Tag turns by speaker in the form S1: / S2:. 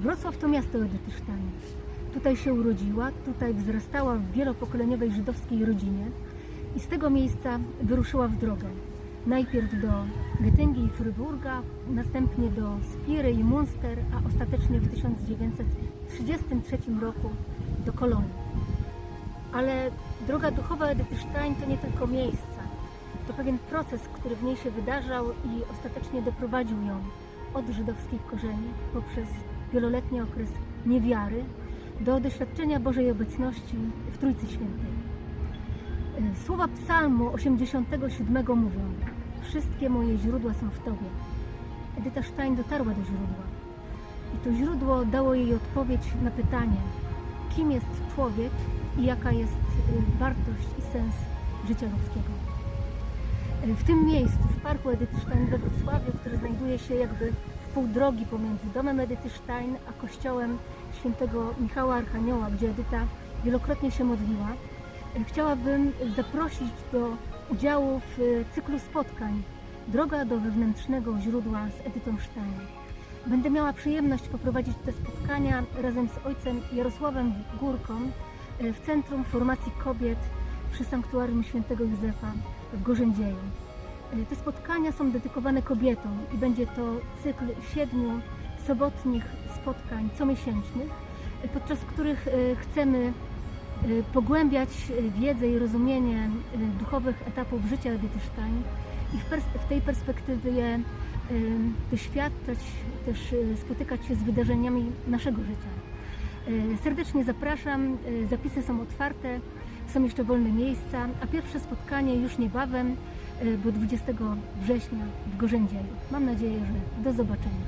S1: Wrocław to miasto Edyty. Tutaj się urodziła, tutaj wzrastała w wielopokoleniowej żydowskiej rodzinie i z tego miejsca wyruszyła w drogę. Najpierw do Göttingi i Fryburga, następnie do Spiry i Munster, a ostatecznie w 1933 roku do Kolonii. Ale droga duchowa Edyty to nie tylko miejsca. To pewien proces, który w niej się wydarzał i ostatecznie doprowadził ją od żydowskich korzeni poprzez wieloletni okres niewiary do doświadczenia Bożej obecności w Trójcy Świętej. E, Słowa Psalmu 87 mówią: Wszystkie moje źródła są w Tobie. Edyta Stein dotarła do źródła. I to źródło dało jej odpowiedź na pytanie, kim jest człowiek i jaka jest y, wartość i sens życia ludzkiego. Y, W tym miejscu, w parku Edyty Stein we Wrocławiu, który znajduje się jakby pół drogi pomiędzy domem Edyty Stein a kościołem świętego Michała Archanioła, gdzie Edyta wielokrotnie się modliła, y, chciałabym zaprosić do udziału w y, cyklu spotkań Droga do wewnętrznego źródła z Edytą Stein. Będę miała przyjemność poprowadzić te spotkania razem z ojcem Jarosławem Górką e, w Centrum Formacji Kobiet przy Sanktuarium Świętego Józefa w Gorzędzieju. E, Te spotkania są dedykowane kobietom i będzie to cykl siedmiu sobotnich spotkań comiesięcznych, e, podczas których e, chcemy pogłębiać wiedzę i rozumienie duchowych etapów życia Edyty Stein i w, w tej perspektywie doświadczać, też spotykać się z wydarzeniami naszego życia. Serdecznie zapraszam, zapisy są otwarte, są jeszcze wolne miejsca, a pierwsze spotkanie już niebawem, e, bo 20 września w Gorzędzieju. Mam nadzieję, że do zobaczenia.